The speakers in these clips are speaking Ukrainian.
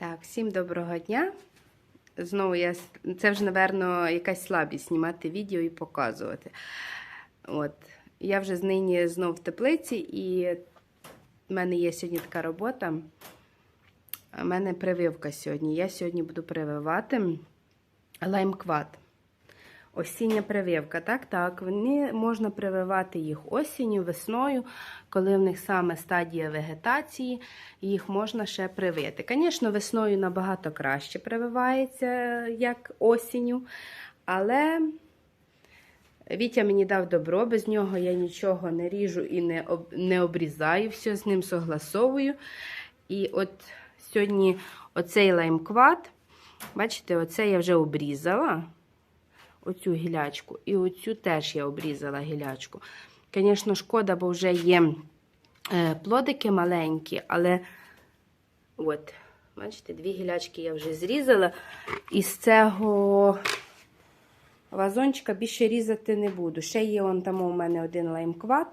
Так, всім доброго дня. Знову я це вже, напевно, якась слабість знімати відео і показувати. От. Я вже нині знов в теплиці, і в мене є сьогодні така робота. У мене прививка сьогодні. Я сьогодні буду прививати лаймкват. Осіння прививка. Так, так. Вони можна прививати їх осінню, весною, коли в них саме стадія вегетації, їх можна ще привити. Звісно, весною набагато краще прививається, як осінню, але Вітя мені дав добро, без нього я нічого не ріжу і не, не обрізаю, все з ним согласовую. І от сьогодні оцей лаймкват, бачите, оце я вже обрізала оцю гілячку. І оцю теж я обрізала гілячку. Звісно, шкода, бо вже є е, плодики маленькі, але от, бачите, дві гілячки я вже зрізала. І з цього вазончика більше різати не буду. Ще є он там у мене один лаймкват,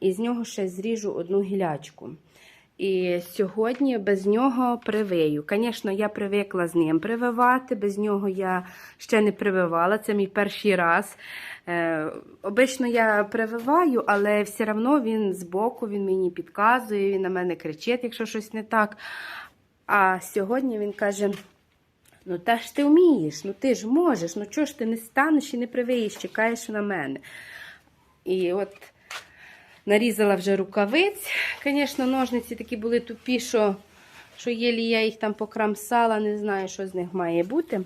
і з нього ще зріжу одну гілячку. І сьогодні без нього привию. Звісно, я привикла з ним прививати, без нього я ще не прививала, це мій перший раз. Е, обично я прививаю, але все одно він збоку, він мені підказує, він на мене кричить, якщо щось не так. А сьогодні він каже: ну та ж ти вмієш, ну ти ж можеш, ну чого ж ти не станеш і не привиєш, чекаєш на мене. І от нарізала вже рукавиць. Звісно, ножниці такі були тупі, що, що єлі я їх там покрамсала, не знаю, що з них має бути.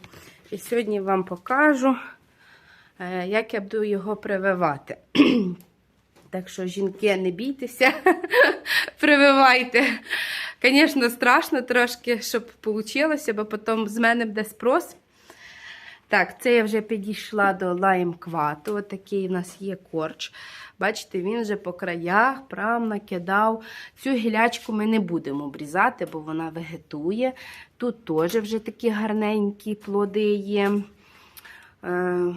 І сьогодні вам покажу, е, як я буду його прививати. Так що, жінки, не бійтеся, прививайте. Звісно, страшно трошки, щоб вийшло, бо потім з мене буде спрос. Так, це я вже підійшла до лаймквату. Ось такий у нас є корч. Бачите, він вже по краях прям накидав. Цю гілячку ми не будемо обрізати, бо вона вегетує. Тут теж вже такі гарненькі плоди є. Е,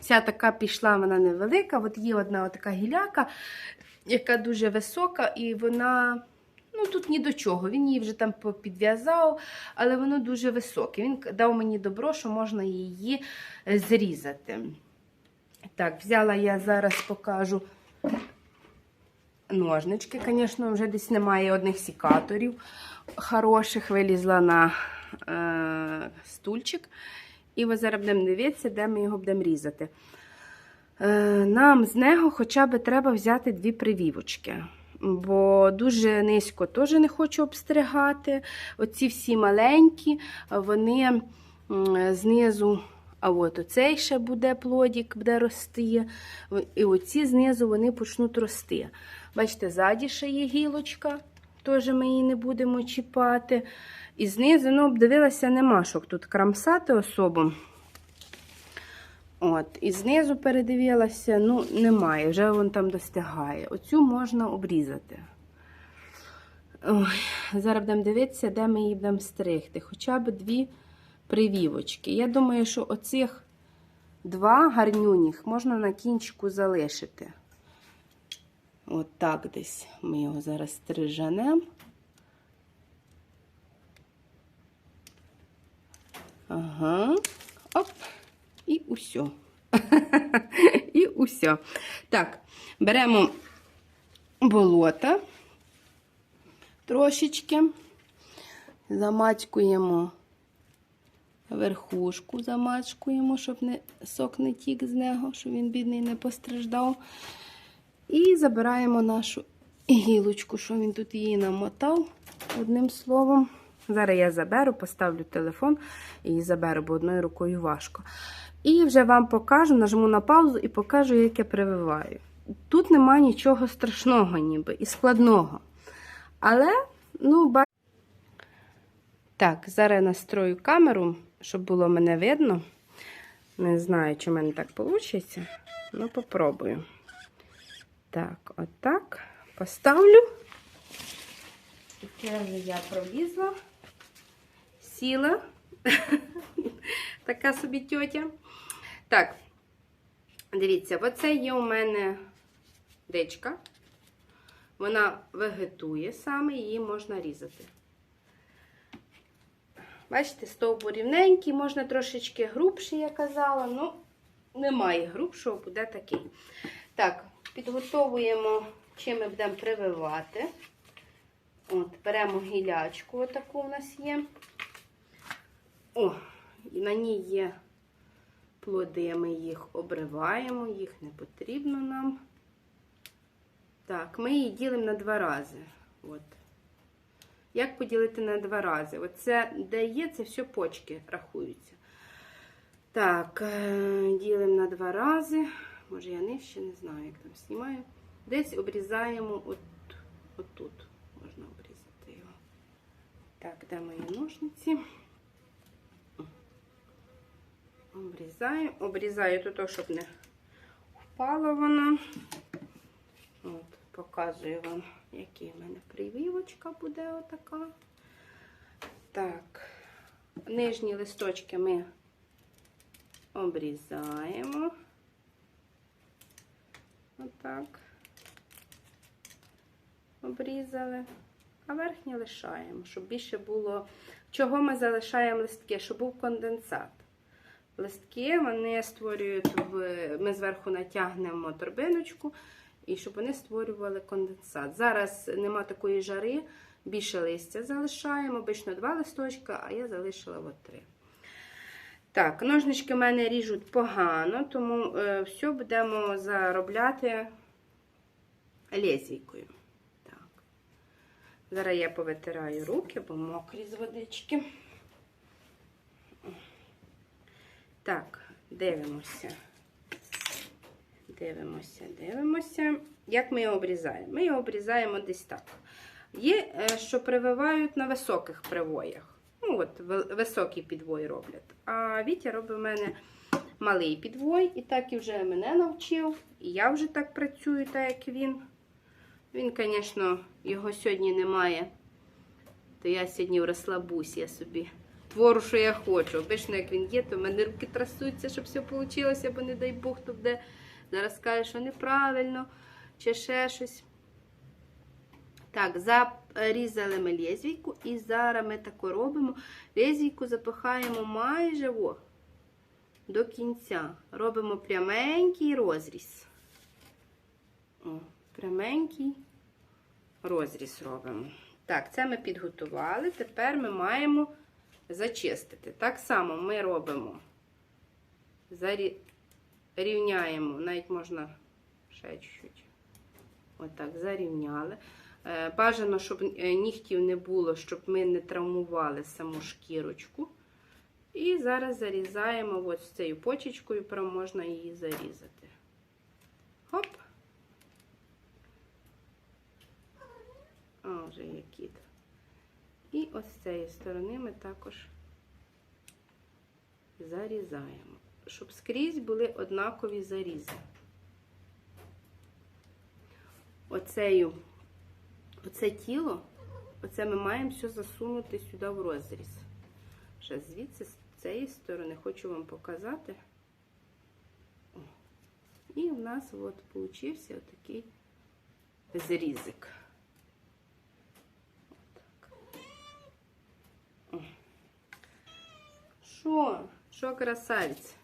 Ця така пішла, вона невелика. От є одна така гіляка, яка дуже висока, і вона. Ну, тут ні до чого. Він її вже там підв'язав, але воно дуже високе. Він дав мені добро, що можна її е, зрізати. Так, взяла я зараз покажу ножнички. Звісно, вже десь немає одних сікаторів хороших. Вилізла на е, стульчик. І ми зараз будемо дивитися, де ми його будемо різати. Е, нам з нього хоча б треба взяти дві привівочки. Бо дуже низько теж не хочу обстригати. Оці всі маленькі, вони знизу, а от оцей ще буде плодик, буде рости. І оці знизу вони почнуть рости. Бачите, ззаді ще є гілочка, теж ми її не будемо чіпати. І знизу, ну, обдивилася, нема що тут крамсати особу. От, і знизу передивилася, ну, немає, вже вон там достигає. Оцю можна обрізати. Ой, зараз будемо дивитися, де ми її будемо стригти. Хоча б дві привівочки. Я думаю, що оцих два гарнюніх можна на кінчику залишити. От так десь ми його зараз стрижанемо. Ага. Оп. І усьо. І усьо. Так, беремо болота трошечки, замачкуємо верхушку, замачкуємо, щоб не, сок не тік з нього, щоб він, бідний, не постраждав. І забираємо нашу гілочку, що він тут її намотав, одним словом. Зараз я заберу, поставлю телефон і заберу, бо одною рукою важко. І вже вам покажу, нажму на паузу і покажу, як я прививаю. Тут нема нічого страшного, ніби і складного. Але, ну, бачите. Так, зараз я настрою камеру, щоб було мене видно. Не знаю, чи в мене так вийде. Ну, попробую. Так, отак. Поставлю. Таке вже я пролізла. Сіла. така собі тьотя. Так, дивіться, оце є у мене дичка. Вона вегетує саме, її можна різати. Бачите, стовбур рівненький, можна трошечки грубший, я казала. Ну, немає грубшого, буде такий. Так, підготовуємо, чим ми будемо прививати. От, беремо гілячку, отаку у нас є. О, на ній є плоди, ми їх обриваємо, їх не потрібно нам. Так, ми її ділимо на два рази. От. Як поділити на два рази? Оце, де є, це все почки рахуються. Так, е, ділимо на два рази. Може, я нижче не знаю, як там знімаю. Десь обрізаємо от, от тут. Можна обрізати його. Так, де мої ножниці? Обрізаю. Обрізаю тут, щоб не впало воно. От, показую вам, який в мене прививочка буде отака. Так, нижні листочки ми обрізаємо. Отак. Обрізали. А верхні лишаємо, щоб більше було. Чого ми залишаємо листки? Щоб був конденсат. Листки вони створюють, в... ми зверху натягнемо торбиночку, і щоб вони створювали конденсат. Зараз нема такої жари, більше листя залишаємо, обично два листочка, а я залишила от три. Так, ножнички в мене ріжуть погано, тому е, все будемо заробляти лезвійкою. Так. Зараз я повитираю руки, бо мокрі з водички. Так, дивимося. Дивимося, дивимося. Як ми його обрізаємо? Ми його обрізаємо десь так. Є, е, що прививають на високих привоях. Ну, от, ви- високий підвой роблять. А Вітя робить у мене малий підвой, і так і вже мене навчив. І я вже так працюю, так як він. Він, звісно, його сьогодні немає. То я сьогодні в розслабусь, я собі твору, що я хочу. Обично, як він є, то в мене руки трасуться, щоб все вийшло, бо не дай Бог, то буде зараз скаже, що неправильно, чи ще щось. Так, зарізали ми лезвійку і зараз ми тако робимо. Лезвійку запихаємо майже о, до кінця. Робимо пряменький розріз. О, пряменький розріз робимо. Так, це ми підготували. Тепер ми маємо зачистити. Так само ми робимо, зарі... рівняємо, навіть можна ще чуть-чуть. Отак, зарівняли. Е, Бажано, щоб е, нігтів не було, щоб ми не травмували саму шкірочку. І зараз зарізаємо з цією почечкою, прям можна її зарізати. Хоп. А, вже є кіт. І ось з цієї сторони ми також зарізаємо, щоб скрізь були однакові зарізи. Оцею, оце тіло, оце ми маємо все засунути сюди в розріз. Ще звідси, з цієї сторони, хочу вам показати. І в нас от получився отакий зрізик. Що? Що, красавець?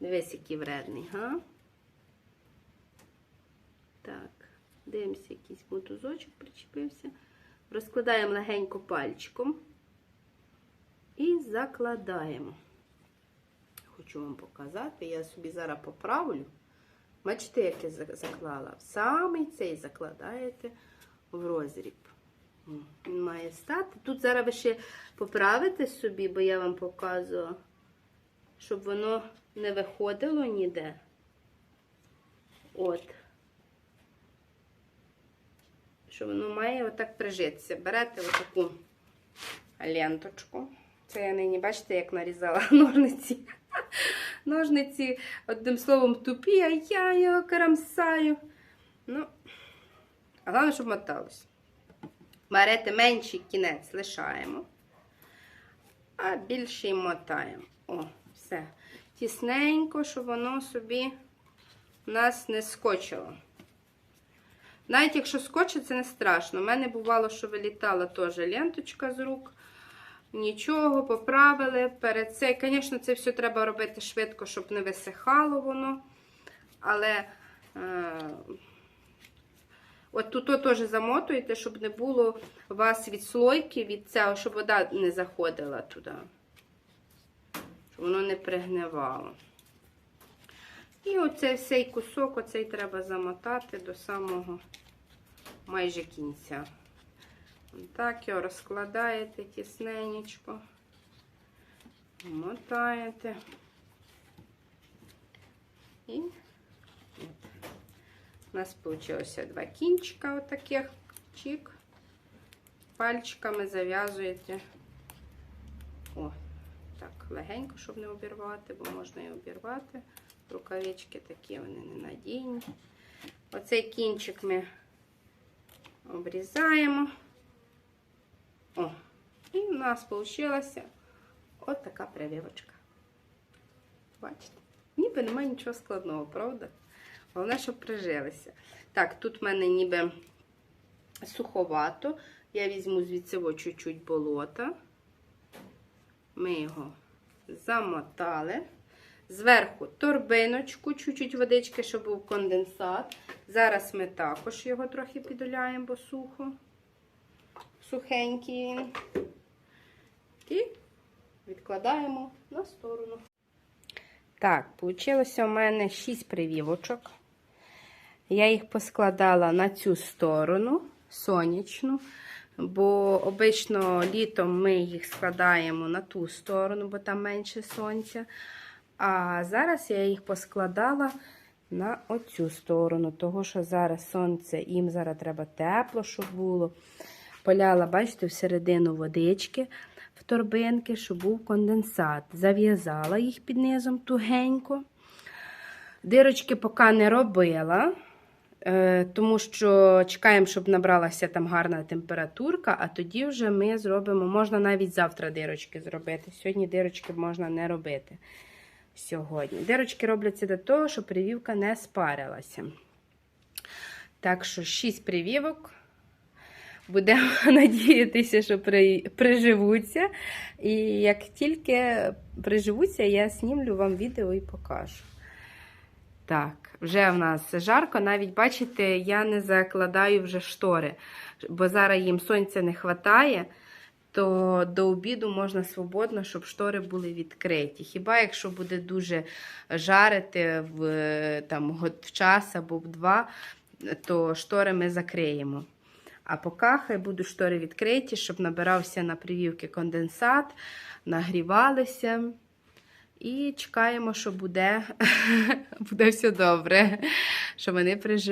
Дивись, який вредний, га? Так, дивимося, якийсь мотузочок причепився. Розкладаємо легенько пальчиком і закладаємо. Хочу вам показати, я собі зараз поправлю. Бачите, як я заклала? В самий цей закладаєте в розріб. Він має стати. Тут зараз ви ще поправите собі, бо я вам показувала, щоб воно не виходило ніде. От. Що воно має отак прижитися. Берете отаку ленточку. Це я нині, бачите, як нарізала ножниці. Ножниці, одним словом, тупі, а я його карамсаю. Ну, а головне, щоб моталось. Берете менший кінець лишаємо, а більший мотаємо. О, все. Тісненько, щоб воно собі у нас не скочило. Навіть якщо скочить, це не страшно. У мене бувало, що вилітала теж ленточка з рук. Нічого, поправили. Перед це, звісно, це все треба робити швидко, щоб не висихало воно. Але е, от тут теж замотуєте, щоб не було у вас відслойки від цього, щоб вода не заходила туди. Щоб воно не пригнивало. І оцей всей кусок, оцей треба замотати до самого майже кінця. Так його розкладаєте тісненечко, мотаєте. І. у нас вийшло два кінчика отаких. Чик. Пальчиками зав'язуєте. О, так, легенько, щоб не обірвати, бо можна і обірвати. Рукавички такі, вони ненадійні. Оцей кінчик ми обрізаємо. О, і в нас вийшла от така прививочка. Бачите? Ніби немає нічого складного, правда? Головне, щоб прижилися. Так, тут в мене ніби суховато. Я візьму звідси чуть-чуть болота. Ми його замотали. Зверху торбиночку, чуть-чуть водички, щоб був конденсат. Зараз ми також його трохи підоляємо, бо сухо. Сухенький. І відкладаємо на сторону. Так, вийшло у мене 6 привівочок. Я їх поскладала на цю сторону, сонячну, бо обично літом ми їх складаємо на ту сторону, бо там менше сонця. А зараз я їх поскладала на оцю сторону, того що зараз сонце, їм зараз треба тепло, щоб було. Поляла, бачите, всередину водички в торбинки, щоб був конденсат. Зав'язала їх під низом тугенько. Дирочки поки не робила, тому що чекаємо, щоб набралася там гарна температурка, а тоді вже ми зробимо, можна навіть завтра дирочки зробити. Сьогодні дирочки можна не робити. Сьогодні. Дирочки робляться для того, щоб привівка не спарилася. Так що 6 привівок. Будемо надіятися, що при, приживуться. І як тільки приживуться, я знімлю вам відео і покажу. Так, вже в нас жарко. Навіть, бачите, я не закладаю вже штори, бо зараз їм сонця не вистачає, то до обіду можна свободно, щоб штори були відкриті. Хіба якщо буде дуже жарити в, там, в час або в два, то штори ми закриємо. А поки хай будуть штори відкриті, щоб набирався на привівки конденсат, нагрівалися. І чекаємо, що буде, буде все добре, що вони приживуть.